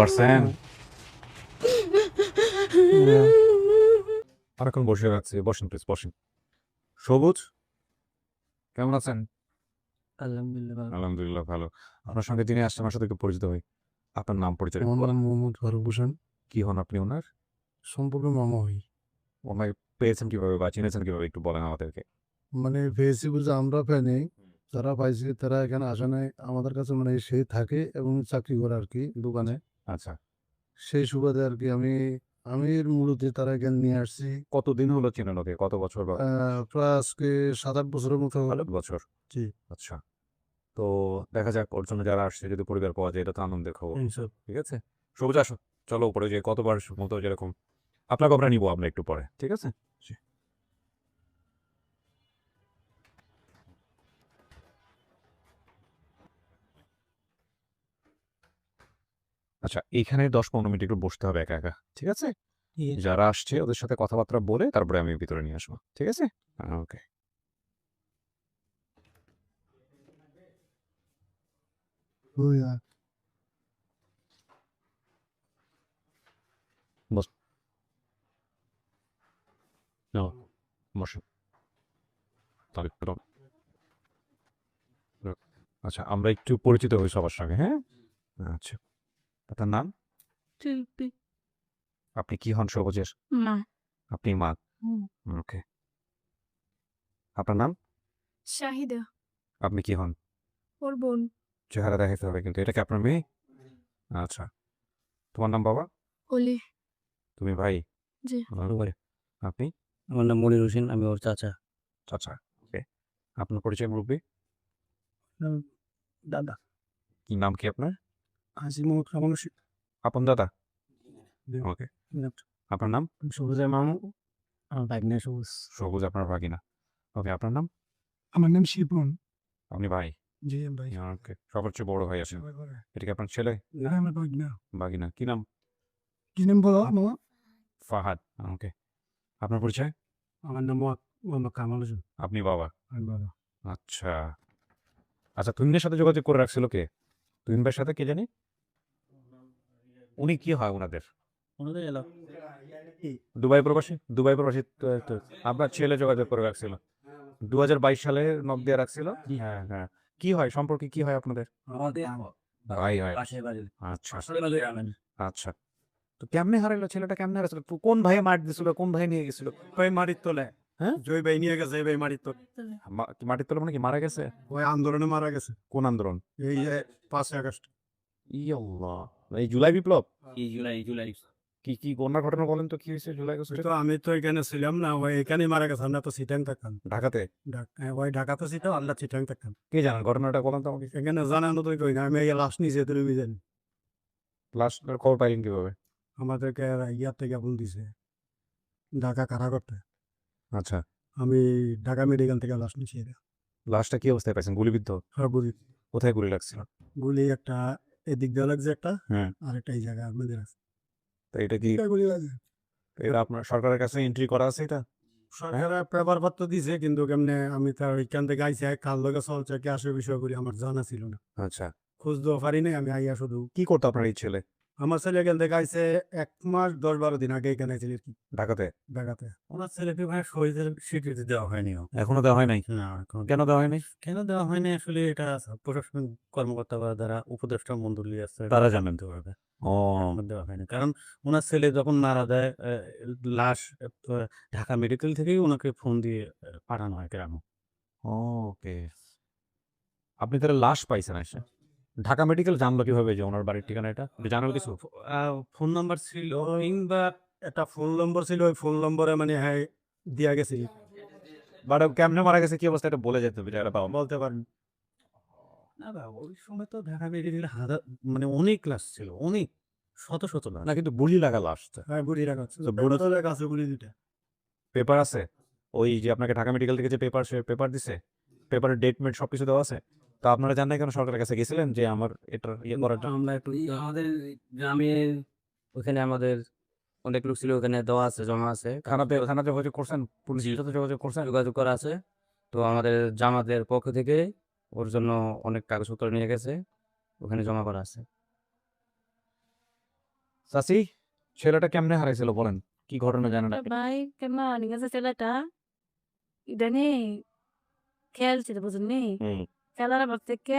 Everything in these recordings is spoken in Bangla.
পারছেন? অনেকক্ষণ বসে রাখছি বসেন প্লিজ বসেন। সবুজ? কেমন আছেন? আলহামদুলিল্লাহ আলহামদুলিল্লাহ ভালো। আপনার সঙ্গে যিনি আসছেন আমার সাথে একটু পরিচিত হই। আপনার নাম পরিচয় আমার নাম মোহাম্মদ হোসেন। কি হন আপনি ওনার? সম্পর্কে মামা হই। ওনাকে পেয়েছেন কীভাবে বা চিনেছেন কীভাবে? একটু বলেন আমাদেরকে। মানে পেয়েছি বলছে আমরা পাইনি যারা পাইছি তারা এখানে আসে নাই। আমাদের কাছে মানে সে থাকে এবং চাকরি করে আর কি দোকানে। আচ্ছা। সেই সুবাদে আর কি আমি আমি মূলত তারা জ্ঞান নিয়ে আসছি। কতদিন হলো চেনেন ওকে? কত বছর বা আহ, প্রায় আজকে সাত আট বছরের মতো কত বছর? জি। আচ্ছা। তো দেখা যাক ওর জন্য যারা আসছে যদি পরিবার পাওয়া যায় এটা তো আনন্দের খবর। ঠিক আছে? সবুজ আসো। চলো উপরে যে কতবার মতো যেরকম আপনাকে আমরা নিবো আমরা একটু পরে। ঠিক আছে? আচ্ছা এইখানে দশ পনেরো মিনিট একটু বসতে হবে একা একা ঠিক আছে? যারা আসছে ওদের সাথে কথাবার্তা বলে তারপরে আমি ভিতরে নিয়ে আসব ঠিক আছে? ওকে। বসো। তাহলে আচ্ছা আমরা একটু পরিচিত হই সবার সঙ্গে হ্যাঁ? আচ্ছা। আপনার নাম? শিল্পী। আপনি কি হন সবুজের? মা। আপনি মা? ওকে। আপনার নাম? শাহিদা। আপনি কি হন? ওর বোন। চেহারা দেখাতে হবে কিন্তু এটা কি আপনার মেয়ে? আচ্ছা। তোমার নাম বাবা? অলি। তুমি ভাই? জি। আপনি? আমার নাম মনির হোসেন আমি ওর চাচা। আচ্ছা ওকে। আপনার পরিচয় মুরব্বী? দাদা। কি নাম কি আপনার? হাসি মোহাম্মদ কামাল হোসেন আপন দাদা? ওকে। আপনার নাম? সবুজের মামু। আমার ভাগ্নে সবুজ। সবুজ আপনার ভাগিনা। ওকে আপনার নাম? আমার নাম শিপন। আপনি ভাই? জি ভাই। ওকে সবার চেয়ে বড় ভাই আছেন। এটা কি আপনার ছেলে? না আমার ভাগ্না। ভাগিনা। কি নাম? কি নাম বলো? মামা ফাহাদ ওকে। আপনার পরিচয়? আমার নাম মোহাম্মদ কামাল আপনি বাবা? আমি বাবা। আচ্ছা। আচ্ছা তুমিনের সাথে যোগাযোগ করে রাখছিল কে? তুমিন ভাইয়ের সাথে কে জানি? উনি কি হয় ওনাদের দুবাই প্রবাসী? দুবাই প্রবাসী আপনার ছেলে যোগাযোগ করে রাখছিল। দু হাজার বাইশ সালে নক দিয়ে রাখছিল? হ্যাঁ হ্যাঁ। কি হয়? সম্পর্কে কি হয় আপনাদের? ভাই হয় আচ্ছা। আচ্ছা। তো কেমনে হারাইলো? ছেলেটা কেমনে হারাইছিল? কোন ভাই মার দিছিল? কোন ভাই নিয়ে গেছিল? ভাই মাটির তোলে। হ্যাঁ? জয় ভাই নিয়ে গেছে ভাই মাটির তোলে। মাটির তলে মানে কি মারা গেছে? ওই আন্দোলনে মারা গেছে। কোন আন্দোলন? এই যে পাঁচই আগস্ট। ইয়াল্লাহ। এই জুলাই বিপ্লব? এই জুলাই জুলাই। কি কি বন্যার ঘটনা বলেন তো কি হয়েছে জুলাই আগস্টে তো আমি তো এখানে ছিলাম না ওই এখানে মারা গেছে আমরা তো সিটাং থাকতাম। ঢাকাতে? হ্যাঁ, ওই ঢাকাতে ছিটাও আমরা সিটাং থাকতাম। কে জানেন ঘটনাটা বলেন তো আমাকে। এখানে জানানো তো কই না আমি এই লাশ নিচে তুমি জানি লাস্ট খবর পাইলেন কীভাবে? আমাদেরকে ইয়ার থেকে ফোন দিছে ঢাকা কারা করতে আচ্ছা। আমি ঢাকা মেডিকেল থেকে লাশ এটা লাস্টটা কি অবস্থায় পাইছেন? গুলিবিদ্ধ? আর গুলি কোথায় গুলি লাগছিল? গুলি একটা এদিক দিয়ে লাগছে একটা হ্যাঁ। আর একটা এই জায়গায় আছে। তো এটা কি এটা আপনার সরকারের কাছে এন্ট্রি করা আছে এটা? সরকারের পেপার পত্র দিছে কিন্তু কেমনে আমি তার ওইখান থেকে আইসি কাল লগে চলছে কি আসে বিষয় করি আমার জানা ছিল না। আচ্ছা। খোঁজ দেওয়া পারি নাই আমি আইয়া শুধু কি করতো আপনার এই ছেলে? আমার ছেলে এখান থেকে আইসে এক মাস দশ বারো দিন আগে এখানে ছিল কি। ঢাকাতে? ঢাকাতে। ওনার ছেলেকে ভাই শহীদের স্বীকৃতি দেওয়া হয়নি এখনও দেওয়া হয় নাই? না এখন কেন দেওয়া হয়নি? কেন দেওয়া হয়নি আসলে এটা প্রশাসনিক কর্মকর্তা বা যারা উপদেষ্টা মন্ডলী আছে তারা জানেন। তো হবে। ও। দেওয়া হয়নি। কারণ ওনার ছেলে যখন মারা আহ, লাশ ঢাকা মেডিকেল থেকেই ওনাকে ফোন দিয়ে পাঠানো হয় গ্রামে। ওকে। আপনি তাহলে লাশ পাইছেন এসে? ঢাকা মেডিকেল জানলো কীভাবে যে ওনার বাড়ির ঠিকানা এটা? জানার কিছু? ফোন নাম্বার ছিল কিংবা একটা ফোন নম্বর ছিল ওই ফোন নম্বরে মানে হ্যাঁ দিয়া গেছে। বাট কেমনে মারা গেছে কি অবস্থা এটা বলে যেতে এটা পাবো বলতে পারেন। না বা ওই সময় তো ঢাকা মেডিকেল হাজার মানে অনেক ক্লাস ছিল অনেক শত শত লাশ না কিন্তু গুলি লাগা লাশ হ্যাঁ বুড়ো- বুড়ি কাছে গুলি দুটা পেপার আছে? ওই যে আপনাকে ঢাকা মেডিকেল থেকে যে পেপার সে পেপার দিছে? পেপারের ডেট মেট সবকিছু দেওয়া আছে? তো আপনারা জানেন কেন সরকারের কাছে গেছিলেন যে আমার এটা ইয়ে করার জন্য? আমরা একটু আমাদের গ্রামে ওখানে আমাদের অনেক লোক ছিল ওখানে দেওয়া আছে জমা আছে। থানাতে থানাতে যোগাযোগ করছেন? পুলিশের সাথে যোগাযোগ করছেন? যোগাযোগ করা আছে। তো আমাদের জামাতের পক্ষ থেকে ওর জন্য অনেক কাগজপত্র নিয়ে গেছে। ওখানে জমা করা আছে। চাচি ছেলেটা কেমনে হারাইছিল বলেন? কি ঘটনা জানেন? ভাই কেমন? গেছে ছেলেটা? ইদানি খেলছিল বুঝলি হুম। খেলার পর থেকে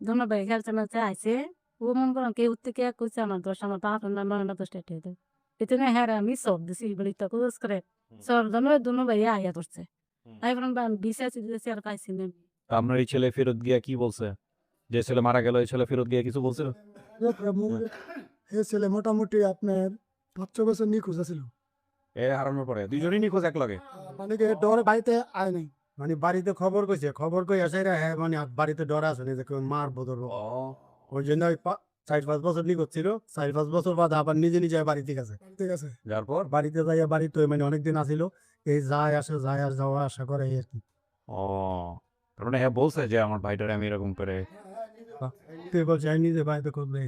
ধন্য ভাই খেলছে না চাইছে ও মন করেন কেউ থেকে কইছে আমার দোষ আমার পাঁচ ঘণ্টা নয় ঘণ্টা দশটা এটা এটা এটা না হ্যাঁ আমি সব দিছি বলি তো কোস করে সব ধন্য ধন্য ভাই আইয়া হুম। আই বরং বা বিশেষ দিয়েছে আর পাইছি না আপনার এই ছেলে ফেরত গিয়া কি বলছে যে ছেলে মারা গেল এই ছেলে ফেরত গিয়া কিছু বলছিল এ ছেলে মোটামুটি আপনার পাঁচ ছ বছর নিখোঁজ আছিল এ হারানোর পরে দুজনই নিখোঁজ এক লগে মানে কি ডরে বাড়িতে আয় নাই মানে বাড়িতে খবর কইছে খবর কই আসে রে হ্যাঁ মানে বাড়িতে ডর আছে না যে মারবো ধরবো। ওই জন্য ওই চার পাঁচ বছর লি করছিল চার পাঁচ বছর বাদ আবার নিজে নিজে বাড়িতে গেছে ঠিক আছে। যার পর? বাড়িতে যাইয়া বাড়িতে মানে অনেকদিন আসিল এই যায় আসে যায় আর যাওয়া আসা করে এই আর কি। ও তার মানে হ্যাঁ বলছে যে আমার ভাইটারে আমি এরকম করে তুই বলছে আমি নিজে বাড়িতে করবে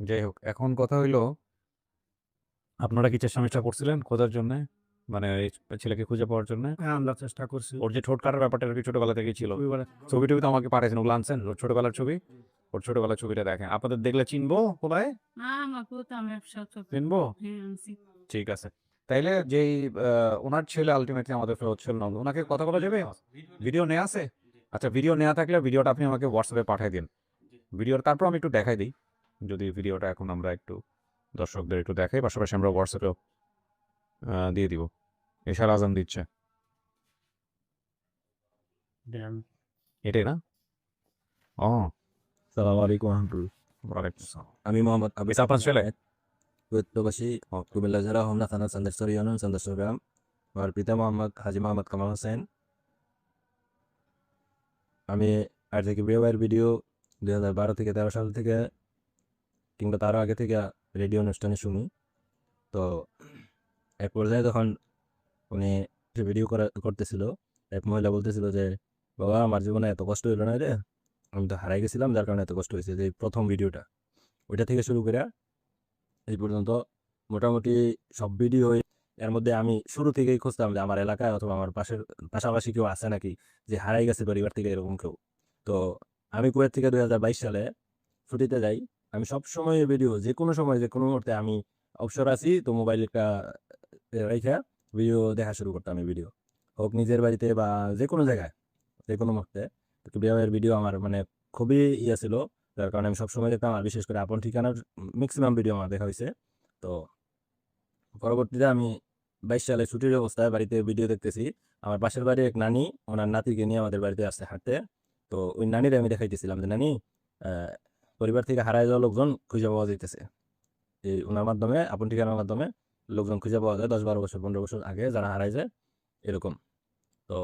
যাই হোক এখন কথা হইল আপনারা কি চেষ্টা মেষ্টা করছিলেন খোঁজার জন্য? মানে এই ছেলেকে খুঁজে পাওয়ার জন্য। হ্যাঁ আমরা চেষ্টা করছি। ওর যে ঠোঁট কাটার ব্যাপারটা আর কি ছোটবেলা থেকেই ছিল? ছবি টবি তো আমাকে পাঠাইছেন ওগুলো আনছেন। ওর ছোটবেলার ছবি। ওর ছোটবেলার ছবিটা দেখেন। আপনাদের দেখলে চিনবো ব্যবসা চিনবো? হ্যাঁ ঠিক আছে। তাইলে যেই আহ, ওনার ছেলে আলটিমেটলি আমাদের ফেরত ছিল না ওনাকে কথা বলা যাবে? ভিডিও নেওয়া আছে? আচ্ছা ভিডিও নেওয়া থাকলে ভিডিওটা আপনি আমাকে হোয়াটসঅ্যাপে পাঠিয়ে দিন। ভিডিওর তারপর আমি একটু দেখাই দিই। যদি ভিডিওটা এখন আমরা একটু দর্শকদের একটু দেখাই পাশাপাশি আমরা হোয়াটসঅ্যাপেও দিয়ে দিব। এশার আজান দিচ্ছে। এটাই না? ও। সালাম আলাইকুম রহমতুল্লাহ। আমি মোহাম্মদ আবিস আপনার ছেলে? প্রবাসী কুমিল্লা জেলা হোমনা থানা চন্দেশ্বর ইউনিয়ন চন্দেশ্বর গ্রাম। আমার পিতা মোহাম্মদ হাজি মোহাম্মদ কামাল হোসেন। আমি আর থেকে বিয়ের ভিডিও দুই হাজার বারো থেকে তেরো সাল থেকে কিংবা তারও আগে থেকে রেডিও অনুষ্ঠানে শুনি। তো এক পর্যায়ে তখন উনি ভিডিও করা, করতেছিল। এক মহিলা বলতেছিল যে, বাবা, আমার জীবনে এত কষ্ট হইল না রে। আমি তো হারাই গেছিলাম, যার কারণে এত কষ্ট হয়েছে যে প্রথম ভিডিওটা ওইটা থেকে শুরু করে এই পর্যন্ত মোটামুটি সব ভিডিও এর মধ্যে আমি শুরু থেকেই খুঁজতাম যে, আমার এলাকায় অথবা আমার পাশের, পাশাপাশি কেউ আছে নাকি যে, হারাই গেছে পরিবার থেকে এরকম কেউ? তো আমি কুয়েত থেকে দুই হাজার বাইশ সালে ছুটিতে যাই। আমি সব সময় ভিডিও যে কোনো সময় যে কোনো মুহূর্তে আমি অবসর আছি। তো মোবাইলটা রেখে ভিডিও দেখা শুরু করতাম এই ভিডিও হোক নিজের বাড়িতে বা যে কোনো জায়গায় যে কোনো মুহূর্তে বিয়ের ভিডিও আমার মানে খুবই ইয়ে ছিল, যার কারণে আমি সবসময় দেখতাম আর বিশেষ করে আপন ঠিকানার ম্যাক্সিমাম ভিডিও আমার দেখা হয়েছে। তো পরবর্তীতে আমি বাইশ সালে ছুটির অবস্থায় বাড়িতে ভিডিও দেখতেছি। আমার পাশের বাড়ির এক নানি, ওনার নাতিকে নিয়ে আমাদের বাড়িতে আসছে হাঁটতে। তো ওই নানিরে আমি দেখাইতেছিলাম যে, নানি পরিবার থেকে হারায় যাওয়া লোকজন খুঁজে পাওয়া যাইতেছে। এই ওনার মাধ্যমে, আপন ঠিকানার মাধ্যমে লোকজন খুঁজে পাওয়া যায় দশ বারো বছর, পনেরো বছর আগে যারা হারায় যায় এরকম। তো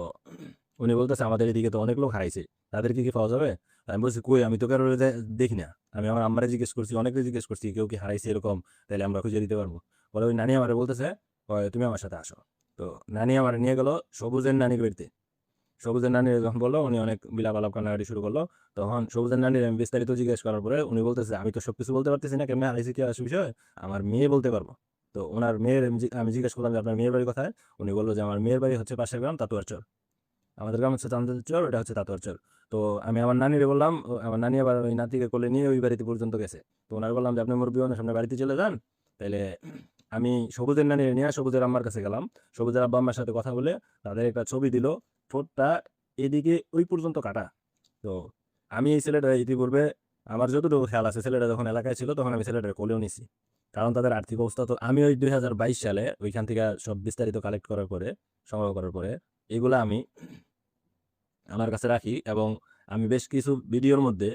উনি বলতেছে, আমাদের এদিকে তো অনেক লোক হারাইছে, তাদের কি কি পাওয়া যাবে? আমি বলছি, কই, আমি তো কারও দেখি না। আমি আমার আম্মারে জিজ্ঞেস করছি অনেকে জিজ্ঞেস করছি, কেউ কি হারাইছে এরকম তাহলে আমরা খুঁজে দিতে পারব। বলে ওই নানি আমারে বলতেছে তুমি আমার সাথে আসো। তো নানি আমার নিয়ে গেল সবুজের নানির বাড়িতে। সবুজের নানি যখন বলল, উনি অনেক বিলাপ আলাপ কান্নাকাটি শুরু করল, তখন সবুজের নানির আমি বিস্তারিত জিজ্ঞেস করার পরে উনি বলতেছে, আমি তো সবকিছু বলতে পারতেছি না, কেমন হারাইছে, কি আসে বিষয়? আমার মেয়ে বলতে পারব। তো ওনার মেয়ের আমি জিজ্ঞেস করলাম যে আপনার মেয়ের বাড়ি কোথায়? উনি বলল যে আমার মেয়ের বাড়ি হচ্ছে পাশের গ্রাম তাতুয়ার চর। আমাদের গ্রাম হচ্ছে চান্দের চর, এটা হচ্ছে তাতুয়ার চর। তো আমি আমার নানিরে বললাম আমার নানি আবার ওই নাতিকে কোলে নিয়ে ওই বাড়িতে পর্যন্ত গেছে। তো ওনার বললাম যে আপনি মুরব্বী সামনে বাড়িতে চলে যান তাহলে আমি সবুজের নানি নিয়ে সবুজের আম্মার কাছে গেলাম। সবুজের আব্বা আম্মার সাথে কথা বলে তাদের একটা ছবি দিল, ঠোঁটটা এদিকে ওই পর্যন্ত কাটা। তো আমি এই ছেলেটা ইতিপূর্বে আমার যতটুকু খেয়াল আছে, ছেলেটা যখন এলাকায় ছিল তখন আমি ছেলেটার কোলেও নিছি। কারণ তাদের আর্থিক অবস্থা তো আমি ওই দুই হাজার বাইশ সালে ওইখান থেকে সব বিস্তারিত কালেক্ট করার পরে, সংগ্রহ করার পরে এগুলো আমি আমার কাছে রাখি এবং আমি বেশ কিছু ভিডিওর মধ্যে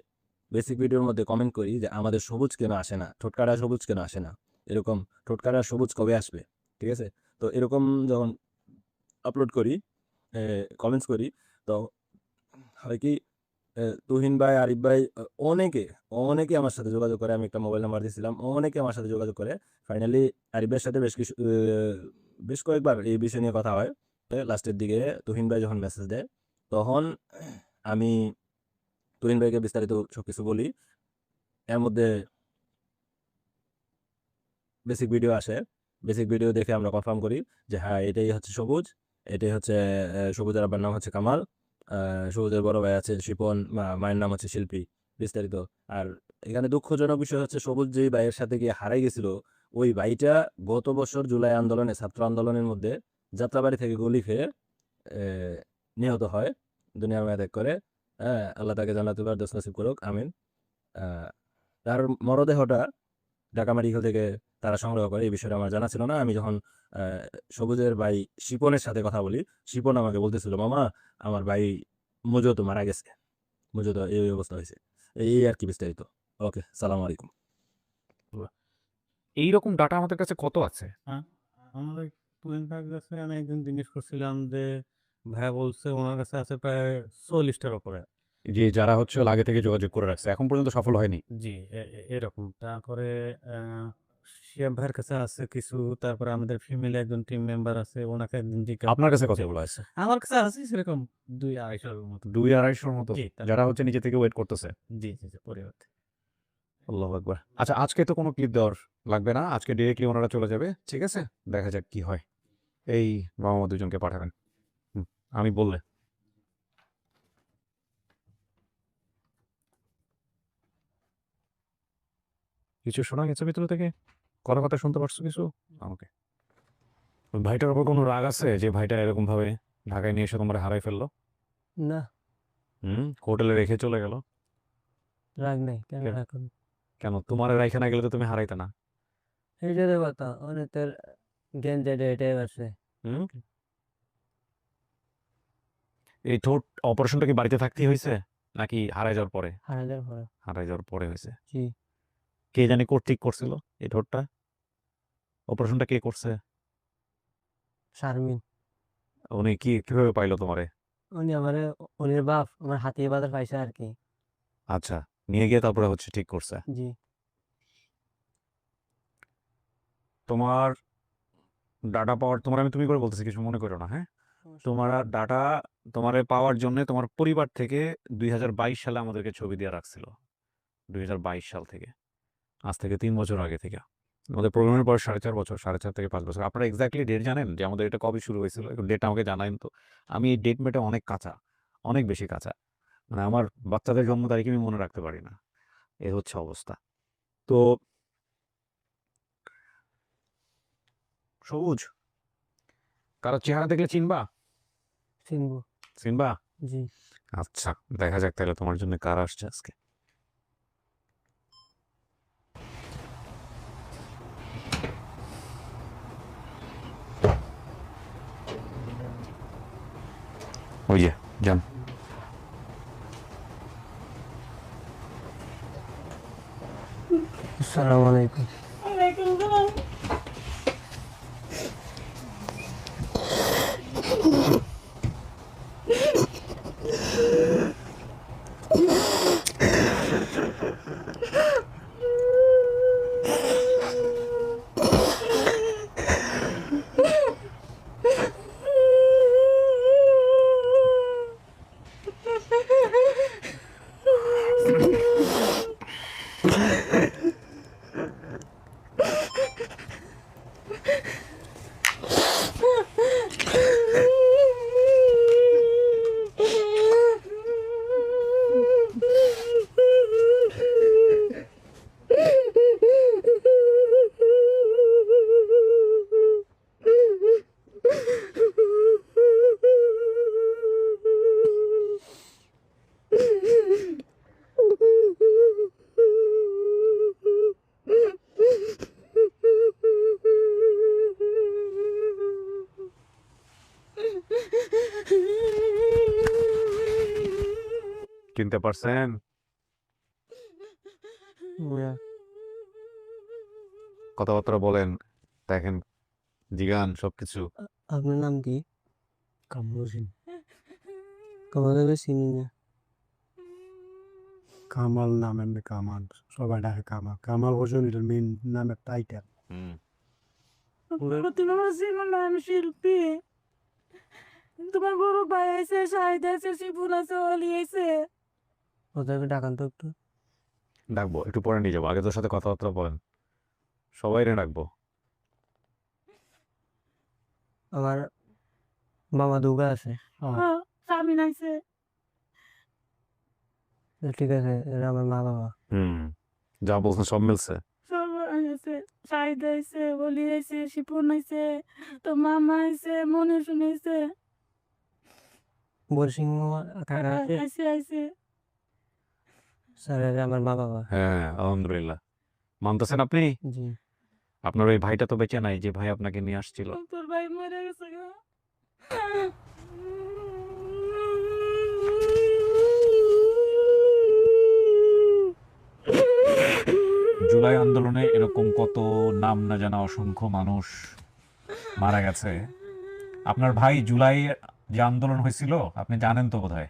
বেসিক ভিডিওর মধ্যে কমেন্ট করি যে আমাদের সবুজ কেন আসে না? ঠোঁটকাটা সবুজ কেন আসে না? এরকম ঠোঁটকাটা সবুজ কবে আসবে? ঠিক আছে? তো এরকম যখন আপলোড করি কমেন্টস করি, তো হয় কি তুহিন ভাই, আরিফ ভাই অনেকে অনেকে আমার সাথে যোগাযোগ করে। আমি একটা মোবাইল নাম্বার দিয়েছিলাম, অনেকে আমার সাথে যোগাযোগ করে। ফাইনালি আরিফের সাথে বেশ কিছু বেশ কয়েকবার এই বিষয় নিয়ে কথা হয়। লাস্টের দিকে তুহিন ভাই যখন মেসেজ দেয়, তখন আমি তুহিন ভাইকে বিস্তারিত সব কিছু বলি। এর মধ্যে বেসিক ভিডিও আসে। বেসিক ভিডিও দেখে আমরা কনফার্ম করি যে হ্যাঁ এটাই হচ্ছে সবুজ, এটাই হচ্ছে সবুজের আব্বার নাম হচ্ছে কামাল। সবুজের বড় ভাই আছে শিপন মায়ের নাম হচ্ছে শিল্পী, বিস্তারিত। আর এখানে দুঃখজনক বিষয় হচ্ছে সবুজ যে ভাইয়ের সাথে গিয়ে হারাই গেছিল, ওই ভাইটা গত বছর জুলাই আন্দোলনে, ছাত্র আন্দোলনের মধ্যে যাত্রাবাড়ি থেকে গুলি খেয়ে নিহত হয়। দুনিয়ার মায়া ত্যাগ করে। হ্যাঁ আল্লাহ তাকে জানাতে পারে দোষ নসিব করুক, আমিন। তার মরদেহটা ঢাকা মেডিকেল থেকে তারা সংগ্রহ করে এই বিষয়টা আমার জানা ছিল না। আমি যখন আহ, সবুজের ভাই শিপনের সাথে কথা বলি শিপন আমাকে বলতেছিল মামা আমার ভাই মুজো তো মারা গেছে। মজুত এই অবস্থা হয়েছে। এই আর কি বিস্তারিত ওকে সালাম আলাইকুম। এইরকম ডাটা আমাদের কাছে কত আছে? আমাদের প্রিয়াঙ্কার কাছে আমি একদিন জিজ্ঞেস করছিলাম যে ভাইয়া বলছে ওনার কাছে আছে প্রায় চল্লিশটার উপরে। যে যারা হচ্ছে আগে থেকে যোগাযোগ করে রাখছে এখন পর্যন্ত সফল হয়নি। জি এরকম। তারপরে শিয়াব ভাইয়ের কাছে আছে কিছু তারপরে আমাদের ফিমেল একজন টিম মেম্বার আছে ওনাকে একদিন জিজ্ঞাসা আপনার কাছে কতগুলো আছে আমার কাছে আছে সেরকম দুই আড়াইশোর মতো। দুই আড়াইশোর মতো? যারা হচ্ছে নিজে থেকে ওয়েট করতেছে? জি জি জি পরিবর্তে। আল্লাহ আকবার। আচ্ছা আজকে তো কোনো ক্লিপ দেওয়ার লাগবে না। আজকে ডিরেক্টলি ওনারা চলে যাবে। ঠিক আছে? দেখা যাক কি হয়। এই মামা দুজনকে পাঠাবেন। আমি বললে। কিছু শোনা গেছে ভিতর থেকে? কথা কথা শুনতে পারছ কিছু? আমাকে। ভাইটার উপর কোনো রাগ আছে যে ভাইটা এরকম ভাবে ঢাকায় নিয়ে এসে তোমরা হারাই ফেলল? না। হুম? হোটেলে রেখে চলে গেল? রাগ নাই কেন? রাগ? কেন? তোমার রাইখে না গেলে তো তুমি হারাইতে না। এইটারে কথা অনেকের জ্ঞান যেটা এটাই আছে হুম? এই ঠোঁট অপারেশনটা কি বাড়িতে থাকতেই হয়েছে? নাকি হারাই যাওয়ার পরে? হারাই যাওয়ার পরে। হারাই যাওয়ার পরে হয়েছে? জি। কে জানি কর্তৃক করছিল এই ঠোঁটটা অপারেশনটা কে করছে? শারমিন। উনি কি কীভাবে পাইলো তোমারে? উনি আমার উনির বাপ আমার হাতিয়ে বাজার পাইছে আর কি। আচ্ছা নিয়ে গিয়ে তারপরে হচ্ছে ঠিক করছে। জি। তোমার ডাটা পাওয়ার তোমার আমি তুমি করে বলতেছি কিছু মনে করো না হ্যাঁ? তোমার ডাটা তোমারে পাওয়ার জন্য তোমার পরিবার থেকে দুই হাজার বাইশ সালে আমাদেরকে ছবি দিয়ে রাখছিল। দুই হাজার বাইশ সাল থেকে। আজ থেকে তিন বছর আগে থেকে। আমাদের প্রোগ্রামের পর সাড়ে চার বছর সাড়ে চার থেকে পাঁচ বছর। আপনারা এক্স্যাক্টলি ডেট জানেন যে আমাদের এটা কবে শুরু হয়েছিল? ডেট আমাকে জানাইন তো। আমি এই ডেট মেটে অনেক কাঁচা অনেক বেশি কাঁচা। মানে আমার বাচ্চাদের জন্ম তারিখ আমি মনে রাখতে পারি না। এ হচ্ছে অবস্থা। তো সবুজ কারও চেহারা দেখলে চিনবা? চিনবো। চিনবা? জি। আচ্ছা দেখা যাক তাহলে তোমার জন্য কার আসছে আজকে। ওই যে যান আসসালামু আলাইকুম চিনতে পারছেন কথাবার্তা বলেন দেখেন জিগান সবকিছু আপনার নাম কি কামরুল সিং কামাল চিনি না কামাল নাম এমনি কামাল সবাই ডাকে কামাল কামাল হোসেন এটার মেন নামের টাইটেল আমি শিল্পী তোমার বড় ভাই আছে শাহিদ আছে শিবুল আছে অলি আছে ওদেরকে ডাকান তো একটু। ডাকবো একটু পরে নিয়ে যাব। আগে তোর সাথে কথাবার্তা বলেন। সবাই রে ডাকবো। আমার মামা দুগা আছে স্বামী নাইছে। ঠিক আছে এরা আমার মা বাবা। হুম যা বলছেন সব মিলছে। সব আইছে সাইদ আইছে বলি আইছে শিপন আইছে তো মামা আইছে মনে শুনেছে আইছে আইছে স্যার এরা আমার মা বাবা হ্যাঁ আলহামদুলিল্লাহ। মানতেছেন আপনি? জি। আপনার ওই ভাইটা তো বেঁচে নাই যে ভাই আপনাকে নিয়ে আসছিল। তোর ভাই মরে গেছে গো। জুলাই আন্দোলনে এরকম কত নাম না জানা অসংখ্য মানুষ মারা গেছে। আপনার ভাই জুলাই যে আন্দোলন হয়েছিল আপনি জানেন তো বোধহয়?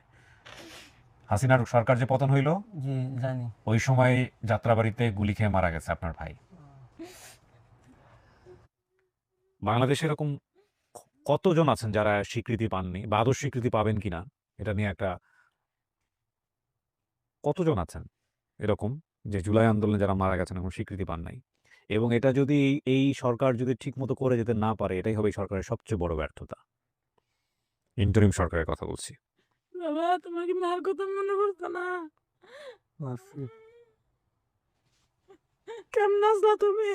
হাসিনার সরকার যে পতন হইল জি জানি। ওই সময় যাত্রাবাড়িতে গুলি খেয়ে মারা গেছে আপনার ভাই। বাংলাদেশে এরকম কতজন আছেন যারা স্বীকৃতি পাননি বা আদৌ স্বীকৃতি পাবেন কিনা এটা নিয়ে একটা কতজন আছেন এরকম যে জুলাই আন্দোলনে যারা মারা গেছেন এখন স্বীকৃতি পান নাই? এবং এটা যদি এই- এই সরকার যদি ঠিক মতো করে যেতে না পারে এটাই হবে সরকারের সবচেয়ে বড় ব্যর্থতা। ইন্টারিম সরকারের কথা বলছি। বাবা তোমার কি মার কথা মনে পড়তো না? কেমন আছো তুমি?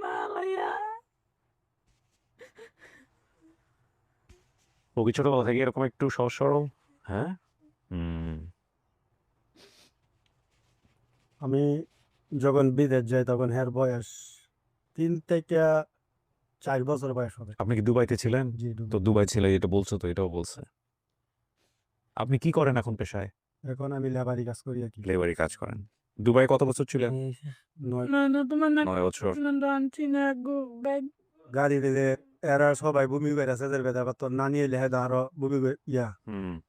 মালাইয়া। ও কি ছোটবেলা থেকে এরকম একটু সহজ সরল? হ্যাঁ? আমি যখন বিদেশ যাই তখন হ্যার বয়স তিন থেকে চার বছর বয়স হবে। আপনি কি দুবাইতে ছিলেন? জি তো দুবাই ছিল এটা বলছো তো এটাও বলছে। আপনি কি করেন এখন পেশায়? এখন আমি লেবারি কাজ করি আর কি। লেবারি কাজ করেন। দুবাই কত বছর ছিলেন? নয় নয় বছর। গাড়ি দিলে এরা সবাই ভূমি করে আছে এদের বেদা তো না নিয়ে লেহে আরও ভূমি করে ইয়া। হুম।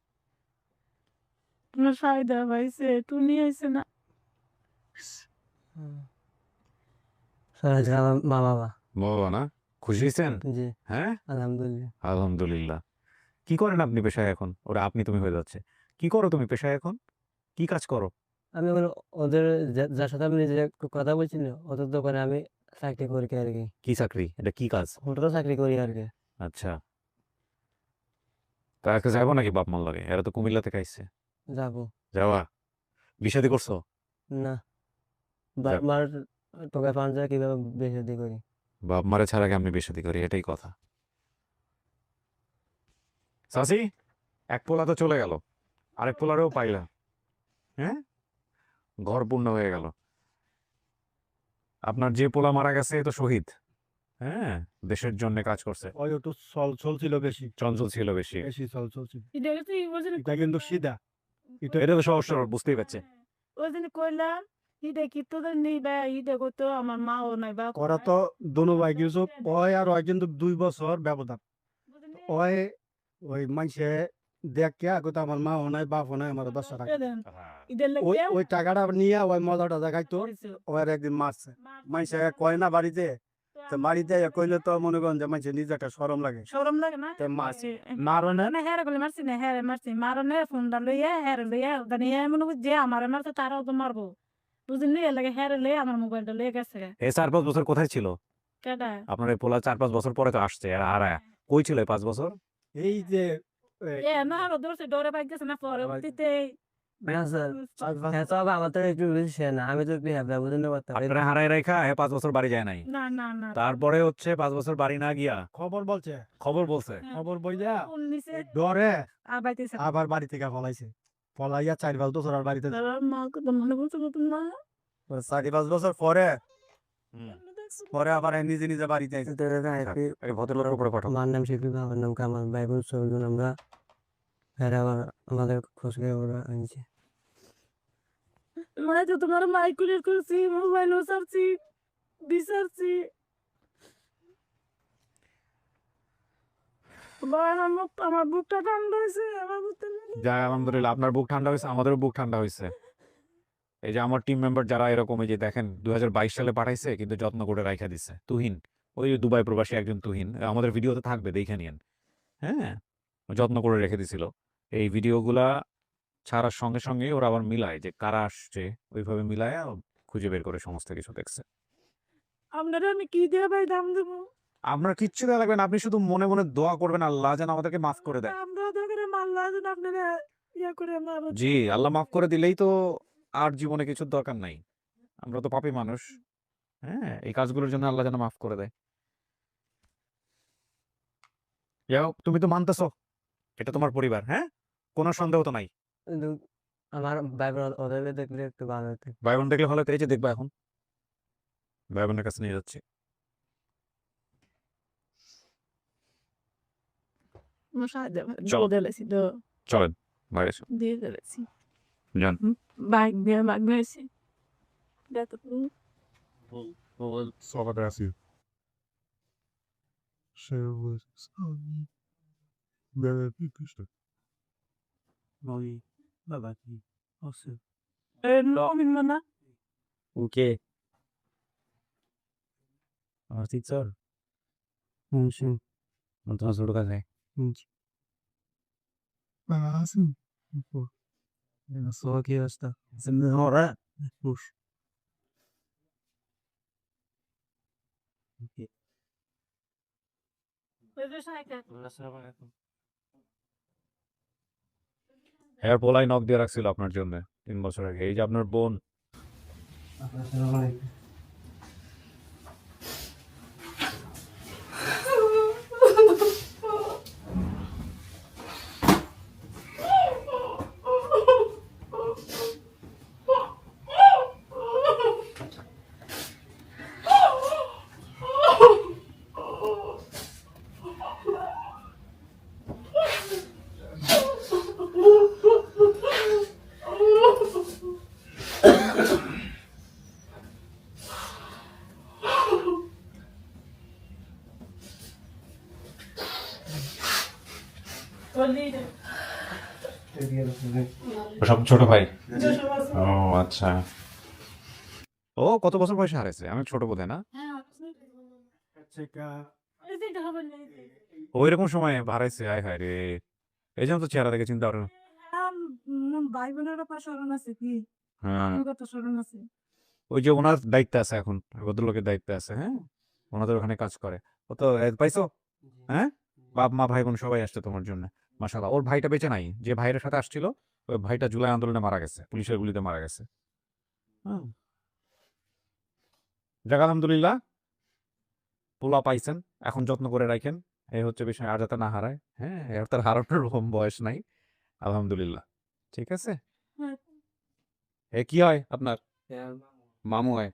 তোমার সাইদা ভাইছে তুমি আইছে না। স্যার আজকে আমার মা বাবা। বাবা না? খুশি হয়েছেন? হ্যাঁ? আলহামদুলিল্লাহ। আলহামদুলিল্লাহ। কি করেন আপনি পেশায় এখন? ওরা আপনি তুমি হয়ে যাচ্ছে। কি করো তুমি পেশায় এখন? কি কাজ করো? আমি এখন ওদের যা- যার সাথে আমি নিজে কথা বলছি না ওদের দোকানে আমি চাকরি করি আর কি। কি চাকরি? এটা কি কাজ? হোটেলে চাকরি করি আর কি। আচ্ছা। তা আজকে যাব নাকি বাপ মাল লাগে? এরা তো কুমিল্লা থেকে আইসছে যাব। যাওয়া? বিষাদি করছ? না। বাপ মার তোকে পান যায় কীভাবে বেশি করি? বাপ মারে ছাড়া আমি বিষাদি করি এটাই কথা। সাসি এক পোলা তো চলে গেল আরেক পোলারেও পাইলা। হ্যাঁ? ঘর পূর্ণ হয়ে গেল। আপনার যে পোলা মারা গেছে তো শহীদ। হ্যাঁ দেশের জন্য কাজ করছে। ওই একটু চল চলছিল বেশি। চঞ্চল ছিল বেশি। বেশি চল চলছিল এটা কিন্তু সিধা। এটা এটা তো সহজ সরল বুঝতেই পারছে। ওই দিন কইলাম ইদে কি তোদের নেই বা ইদে করতো আমার মাও নাই বা করা তো দোনো ভাই কিছু ওই আর ওই কিন্তু দুই বছর ব্যবধান। ওই ওই মানুষে দেখে আগে আমার মা নাই বাপ নাই আমার দশ টাকা ওই ওই টাকাটা নিয়ে ওই মজাটা দেখাইতো। ওই আর একদিন মারছে। মানুষে কয় না বাড়িতে? তো বাড়িতে কইলে তো মনে করেন যে মানুষের নিজে একটা সরম লাগে। শরম লাগে না? তো মারছে। মারো না না হ্যাঁ বলে মারছি না হ্যাঁ মারছি। মারো না ফোনটা লইয়া হ্যাঁ লইয়া জানি হ্যাঁ মনে যে আমার মারছে তারাও তো মারবো। বুঝলি এর লাগে হ্যাঁ লইয়া আমার মোবাইলটা লইয়া গেছে। এ চার পাঁচ বছর কোথায় ছিল? কেডা? আপনার এই পোলা চার পাঁচ বছর পরে তো আসছে। আর হারায় কই ছিল পাঁচ বছর? এই যে এ না ধরছে ডরে বাইক গেছে না পরবর্তীতে না স্যার হ্যাঁ হ্যাঁ বুঝতে পারতাম আপনারা হারায় হ্যাঁ পাঁচ বছর বাড়ি যায় নাই। না না না তারপরে হচ্ছে পাঁচ বছর বাড়ি না গিয়া খবর বলছে। খবর বলছে। খবর বইলা ফোন ডরে আবার বাড়ি থেকে পলাইছে। পলাইয়া চার পাঁচ বছর আর বাড়িতে মা বলছে মা চারি পাঁচ বছর পরে পরে আবার নিজে নিজে বাড়িতে এই ভদ্রলোকের উপরে পাঠাবো আমার নাম শিল্পী বাবার নাম কামাল ভাই বোন ছজন আমরা। এরা আবার আমাদের খোঁজ করে ওরা আনছে। মনে তো তোমার মাইক ক্লিয়ার করছি মোবাইলও সারছি বিচারছি। আমার মুখ- আমার বুকটা ঠান্ডা হয়েছে আমার যাই আলহামদুলিল্লাহ আপনার বুক ঠান্ডা হয়েছে আমাদেরও বুক ঠান্ডা হয়েছে এই যে আমার টিম মেম্বার যারা এরকম এই যে দেখেন দুই সালে পাঠাইছে কিন্তু যত্ন করে রাখা দিছে। তুহিন ওই দুবাই প্রবাসী একজন তুহিন আমাদের ভিডিওতে থাকবে দেখে নিয়েন। হ্যাঁ? যত্ন করে রেখে দিছিল। এই ভিডিওগুলা ছাড়ার সঙ্গে সঙ্গে ওরা আবার মিলায় যে কারা আসছে ওইভাবে মিলায় খুঁজে বের করে সমস্ত কিছু দেখছে। আপনারা আমি কি দিয়ে ভাই দাম দেবো? আপনার কিচ্ছু দেওয়া লাগবে না আপনি শুধু মনে মনে দোয়া করবেন আল্লাহ যেন আমাদেরকে মাফ করে দেয়। আমরা দোকানে মাল্লা আছেন আপনারা ইয়া করে আমরা জি আল্লাহ মাফ করে দিলেই তো আর জীবনে কিছুর দরকার নাই। আমরা তো পাপি মানুষ। হ্যাঁ এই কাজগুলোর জন্য আল্লাহ যেন মাফ করে দেয়। যাও তুমি তো মানতেছ এটা তোমার পরিবার হ্যাঁ? কোনো সন্দেহ তো নাই। আমার ভাই দেখলে একটু ভালো ভাই বোন দেখলে ভালো এই যে দেখবা এখন। ভাই বোনের কাছে নিয়ে যাচ্ছে। চলেন ভাই দিয়ে Diyan. Bagnya bagus data Datuk só Só Grácia. Chama Sony. Bela Pista. Molly. Babaki. Você. É nome, maná. O quê? Artitor. Não, hum, sim. Não estou a surgar, né? Hum. Ah, sim. Mas assim, um pouco. So কি অবস্থা ওরা বুশ হেয়ার পোলাই নক দিয়ে রাখছিল আপনার জন্য তিন বছর আগে এই যে আপনার বোন সব ছোট ভাই? ও আচ্ছা। ও কত বছর বয়সে হারাইছে? আমি ছোট বোধহয় না? ওই রকম সময় হারাইছে? আয় হায় রে। এই জন্য তো চেহারা দেখে চিন্তা করো। ভাই বোনের ব্যাপার স্মরণ আছে কি? হ্যাঁ। স্মরণ আছে। ওই যে ওনার দায়িত্ব আছে এখন ভদ্রলোকের দায়িত্ব আছে হ্যাঁ? ওনাদের ওখানে কাজ করে। ও তো পাইছো? হ্যাঁ? বাপ মা ভাই বোন সবাই আসছে তোমার জন্য মাশাআল্লাহ। ওর ভাইটা বেঁচে নাই? যে ভাইয়ের সাথে আসছিল? ভাইটা জুলাই আন্দোলনে মারা গেছে পুলিশের গুলিতে মারা গেছে। হ্যাঁ যাক আলহামদুলিল্লাহ পোলা পাইছেন এখন যত্ন করে রাখেন এই হচ্ছে বিষয় আর যাতে না হারায়। হ্যাঁ এর তার হারানোর বয়স নাই আলহামদুলিল্লাহ। ঠিক আছে? হ্যাঁ। এ কি হয় আপনার? মামু। হয়।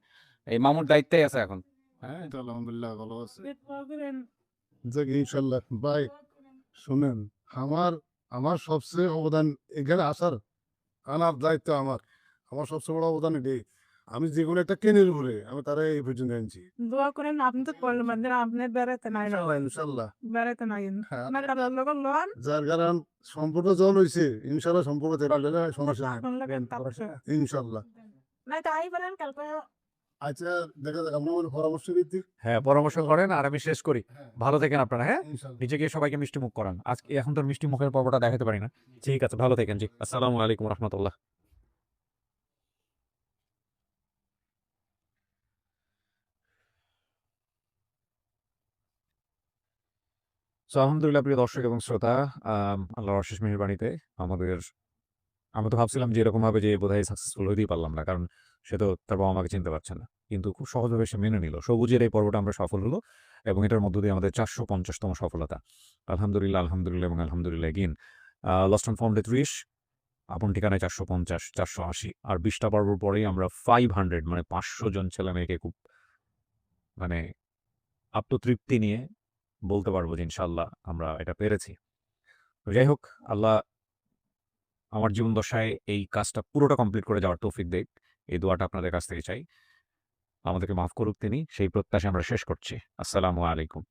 এই মামুর দায়িত্বে আছে এখন। হ্যাঁ আলহামদুলিল্লাহ ভালো আছে। ইনশাল্লাহ ভাই শুনেন আমার আমার সবচেয়ে অবদান এখানে আসার আনার দায়িত্ব আমার। আমার সবচেয়ে বড় অবদান এটাই। আমি যে কোনো একটা কেনের বলে আমি তারা এই পর্যন্ত আনছি। দোয়া করেন আপনি তো পড়লেন মানে আপনি বেড়াতে নাই। না ইনশাল্লাহ। বেড়াতে নাই। হ্যাঁ। যার কারণ সম্পর্ক যখন হয়েছে ইনশাল্লাহ সম্পর্ক সমস্যা না। ইনশাল্লাহ। নাই তাই বলেন কালকে আচ্ছা দেখা যাক কোনো পরামর্শ ভিত্তিক হ্যাঁ পরামর্শ করেন আর আমি শেষ করি। ভালো থেকেন আপনারা হ্যাঁ? গিয়ে সবাইকে মিষ্টি মুখ করান। আজকে এখন তো মিষ্টি মুখের পর্বটা দেখাতে পারি না। ঠিক আছে ভালো থেকেন জি। আসসালামু আলাইকুম রহমতুল্লাহ। সো আলহামদুলিল্লাহ প্রিয় দর্শক এবং শ্রোতা আল্লাহর অশেষ মেহরবানিতে আমাদের আমি তো ভাবছিলাম যে এরকম ভাবে যে বোধহয় সাকসেসফুল হইতেই পারলাম না। কারণ সে তো তার বাবা মাকে চিনতে পারছে না। কিন্তু খুব সহজভাবে সে মেনে নিল। সবুজের এই পর্বটা আমরা সফল হলো এবং এটার মধ্য দিয়ে আমাদের চারশো পঞ্চাশতম সফলতা। আলহামদুলিল্লাহ আলহামদুলিল্লাহ এবং আলহামদুলিল্লাহ এগিন লস্ট অন ফাউন্ডে ত্রিশ আপন ঠিকানায় চারশো পঞ্চাশ, চারশো আশি। আর বিশটা পর্বর পরেই আমরা ফাইভ হান্ড্রেড মানে পাঁচশো জন ছেলে মেয়েকে খুব মানে আত্মতৃপ্তি নিয়ে বলতে পারব যে ইনশাল্লাহ আমরা এটা পেরেছি। যাই হোক, আল্লাহ আমার জীবন দশায় এই কাজটা পুরোটা কমপ্লিট করে যাওয়ার তৌফিক দেখ এই দোয়াটা আপনাদের কাছ থেকে চাই। আমাদেরকে মাফ করুক তিনি, সেই প্রত্যাশা আমরা শেষ করছি। আসসালামু আলাইকুম।